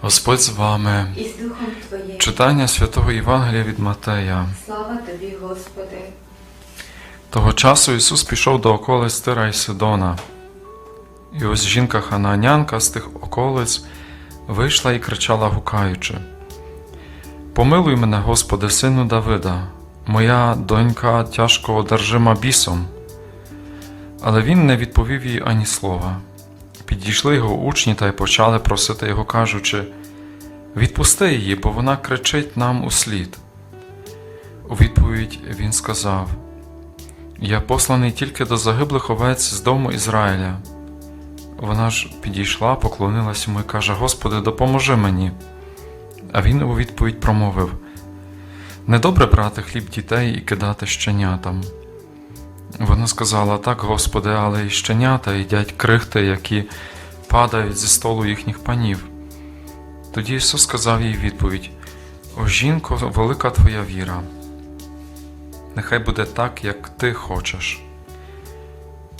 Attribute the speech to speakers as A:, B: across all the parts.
A: Господь з вами.
B: і з Духом Твоїм.
A: Читання святого Євангелія від Матея.
B: Слава Тобі, Господи.
A: Того часу Ісус пішов до околиць Тира і Сидона. І ось жінка ханаанянка з тих околиць вийшла і кричала, гукаючи: Помилуй мене, Господи, сину Давида, моя донька тяжко одержима бісом. Але він не відповів їй ані слова. Підійшли його учні та й почали просити його, кажучи: Відпусти її, бо вона кричить нам услід. У відповідь він сказав: Я посланий тільки до загиблих овець з дому Ізраїля. Вона ж підійшла, поклонилась йому і каже: Господи, допоможи мені. А він у відповідь промовив: Недобре брати хліб дітей і кидати щенятам. Вона сказала: Так, Господи, але і щенята їдять крихти, які падають зі столу їхніх панів. Тоді Ісус сказав їй відповідь: О жінко, велика твоя віра. Нехай буде так, як ти хочеш.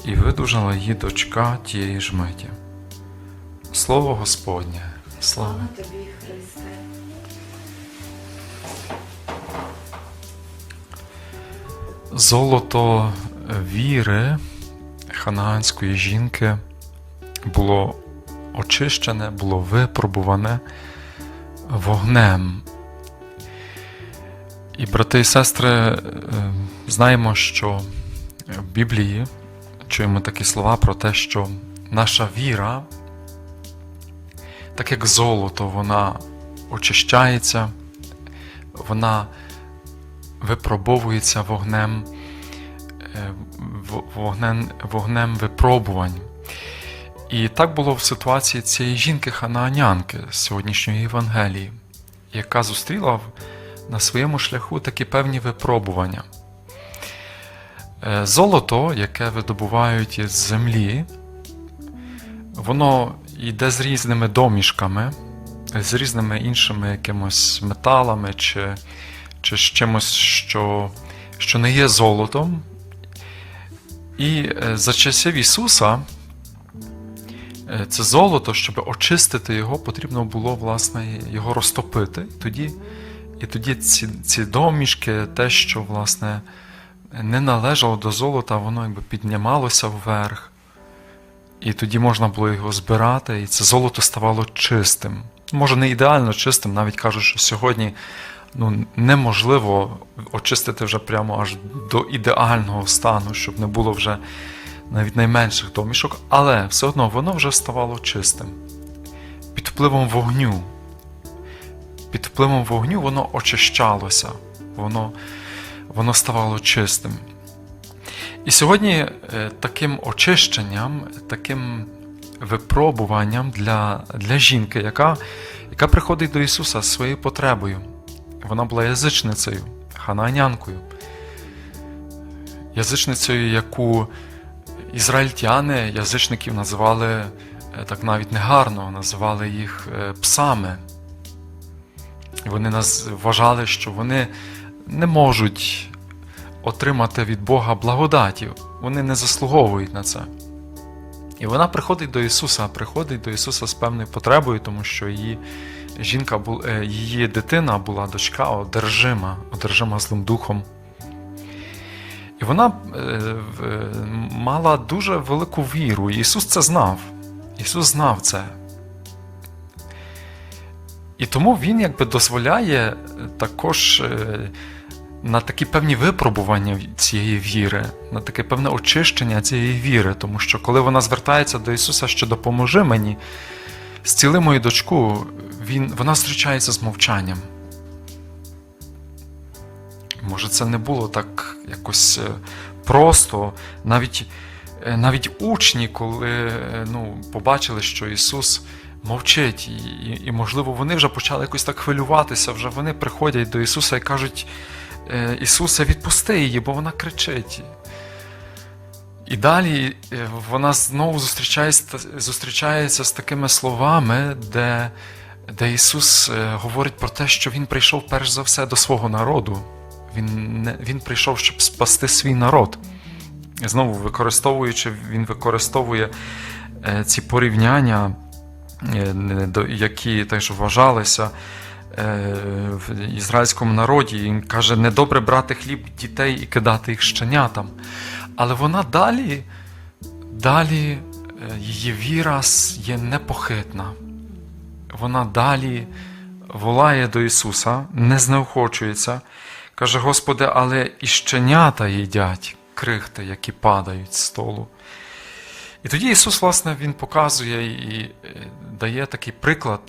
A: І видужала її дочка тієї ж миті. Слово Господнє. Слава.
B: Слава Тобі, Христе.
A: Золото віри ханаанської жінки було очищене, було випробуване вогнем. І, брати і сестри, е, знаємо, що в Біблії чуємо такі слова про те, що наша віра, так як золото, вона очищається, вона випробовується вогнем, вогнем, вогнем випробувань. І так було в ситуації цієї жінки ханаанянки з сьогоднішньої Євангелії, яка зустріла на своєму шляху такі певні випробування. Е, Золото, яке видобувають із землі, воно йде з різними домішками, з різними іншими якимось металами чи, чи з чимось, що, що не є золотом. І е, за часів Ісуса е, це золото, щоб очистити його, потрібно було власне його розтопити. І тоді, і тоді ці, ці домішки, те, що власне не належало до золота, воно якби піднімалося вверх. І тоді можна було його збирати, і це золото ставало чистим. Може, не ідеально чистим, навіть кажуть, що сьогодні ну, неможливо очистити вже прямо аж до ідеального стану, щоб не було вже навіть найменших домішок, але все одно воно вже ставало чистим. Під впливом вогню. Під впливом вогню воно очищалося, воно, воно ставало чистим. І сьогодні е, таким очищенням, таким випробуванням для, для жінки, яка, яка приходить до Ісуса зі своєю потребою. Вона була язичницею, хананянкою. Язичницею, яку ізраїльтяни язичників називали е, так навіть негарно, називали їх е, псами. Вони вважали, що вони не можуть отримати від Бога благодаті. Вони не заслуговують на це. І вона приходить до Ісуса, приходить до Ісуса з певною потребою, тому що її жінка е, її дитина була дочка одержима, одержима злим духом. І вона е, е, мала дуже велику віру. Ісус це знав. Ісус знав це. І тому Він якби дозволяє також на такі певні випробування цієї віри, на таке певне очищення цієї віри, тому що коли вона звертається до Ісуса, що допоможи мені, зціли мою дочку, він, вона зустрічається з мовчанням. Може, це не було так якось е, просто. Навіть, е, навіть учні, коли е, ну, побачили, що Ісус мовчить, і, і, можливо, вони вже почали якось так хвилюватися, вже вони приходять до Ісуса і кажуть: «Е, Ісусе, відпусти її, бо вона кричить. І далі вона знову зустрічається, зустрічається з такими словами, де, де Ісус е, говорить про те, що Він прийшов перш за все до свого народу. Він, не, він прийшов, щоб спасти свій народ. Знову використовуючи, він використовує е, ці порівняння е, які теж вважалися в ізраїльському народі. Він каже, недобре брати хліб дітей і кидати їх щенятам. Але вона далі, далі її віра є непохитна. Вона далі волає до Ісуса, не знеохочується. Каже, Господи, але і щенята їдять крихти, які падають з столу. І тоді Ісус, власне, Він показує і е, дає такий приклад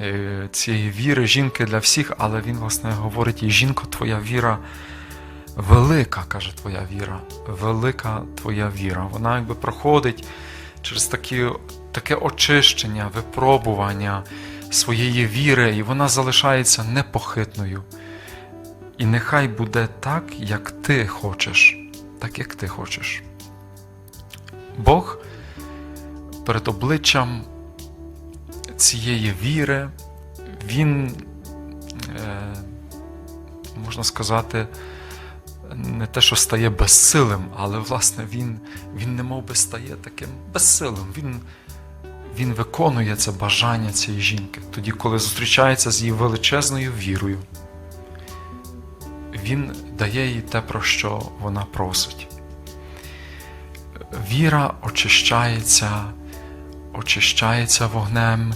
A: е, цієї віри жінки для всіх, але Він, власне, говорить їй, жінко, твоя віра велика, каже твоя віра, велика твоя віра. Вона якби проходить через такі, таке очищення, випробування своєї віри, і вона залишається непохитною. І нехай буде так, як ти хочеш, так як ти хочеш. Бог перед обличчям цієї віри, Він, е, можна сказати, не те, що стає безсилим, але власне він, він не би стає таким безсилим. Він, він виконує це бажання цієї жінки, тоді, коли зустрічається з її величезною вірою. Він дає їй те, про що вона просить. Віра очищається, очищається вогнем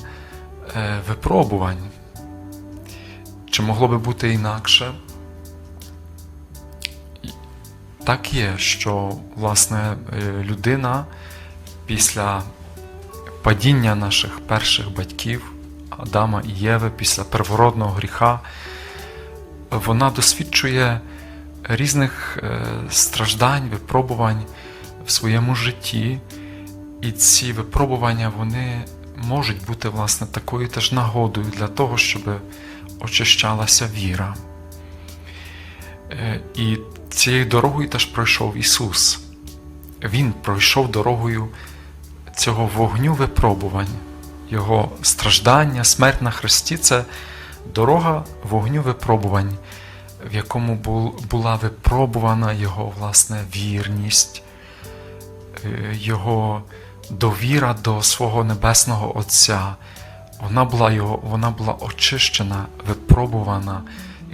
A: е, випробувань. Чи могло би бути інакше? Так є, що власне е, людина після падіння наших перших батьків Адама і Єви, після первородного гріха, вона досвідчує різних е, страждань, випробувань в своєму житті, і ці випробування вони можуть бути власне такою теж нагодою для того, щоб очищалася віра. Е, І цією дорогою теж пройшов Ісус. Він пройшов дорогою цього вогню випробувань, Його страждання, смерть на Христі це дорога вогню випробувань, в якому була випробувана Його власне вірність, е, Його довіра до свого Небесного Отця. Вона була, його, вона була очищена, випробувана,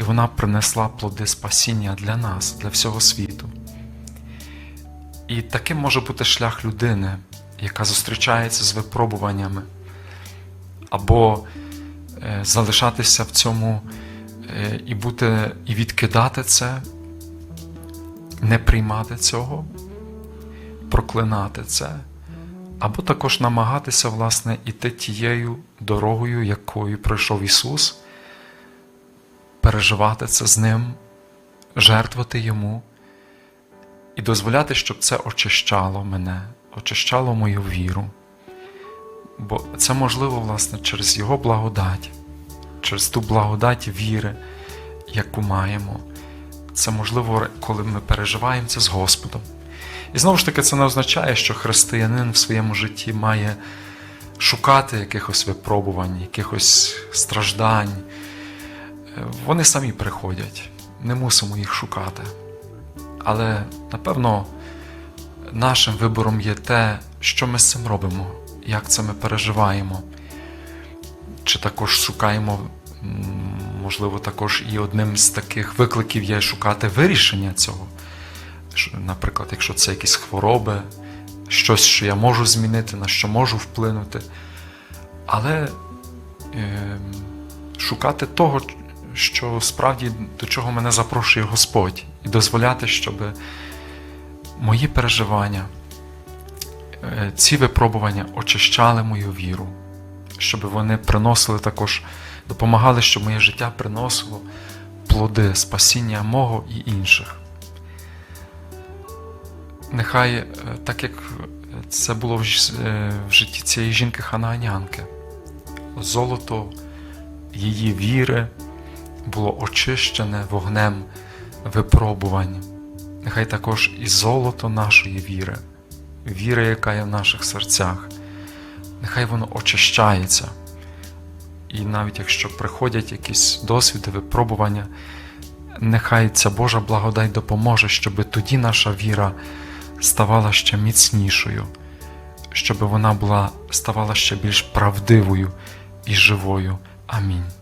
A: і вона принесла плоди спасіння для нас, для всього світу. І таким може бути шлях людини, яка зустрічається з випробуваннями, або е, залишатися в цьому е, і бути, і відкидати це, не приймати цього, проклинати це, або також намагатися, власне, іти тією дорогою, якою пройшов Ісус, переживати це з Ним, жертвувати Йому і дозволяти, щоб це очищало мене, очищало мою віру. Бо це можливо, власне, через Його благодать, через ту благодать віри, яку маємо. Це можливо, коли ми переживаємо це з Господом. І знову ж таки, це не означає, що християнин в своєму житті має шукати якихось випробувань, якихось страждань. Вони самі приходять, не мусимо їх шукати. Але напевно нашим вибором є те, що ми з цим робимо, як це ми переживаємо. Чи також шукаємо, можливо, також і одним з таких викликів є шукати вирішення цього. Наприклад, якщо це якісь хвороби, щось, що я можу змінити, на що можу вплинути. Але е, шукати того, що справді до чого мене запрошує Господь, і дозволяти, щоб мої переживання, е, ці випробування очищали мою віру, щоб вони приносили також, допомагали, щоб моє життя приносило плоди спасіння мого і інших. Нехай, е, так як це було в е, житті цієї жінки Ханаанянки, золото її віри було очищене вогнем випробувань. Нехай також і золото нашої віри, віри, яка є в наших серцях, нехай воно очищається. І навіть якщо приходять якісь досвіди, випробування, нехай ця Божа благодать допоможе, щоб тоді наша віра ставала ще міцнішою, щоб вона була ставала ще більш правдивою і живою. Амінь.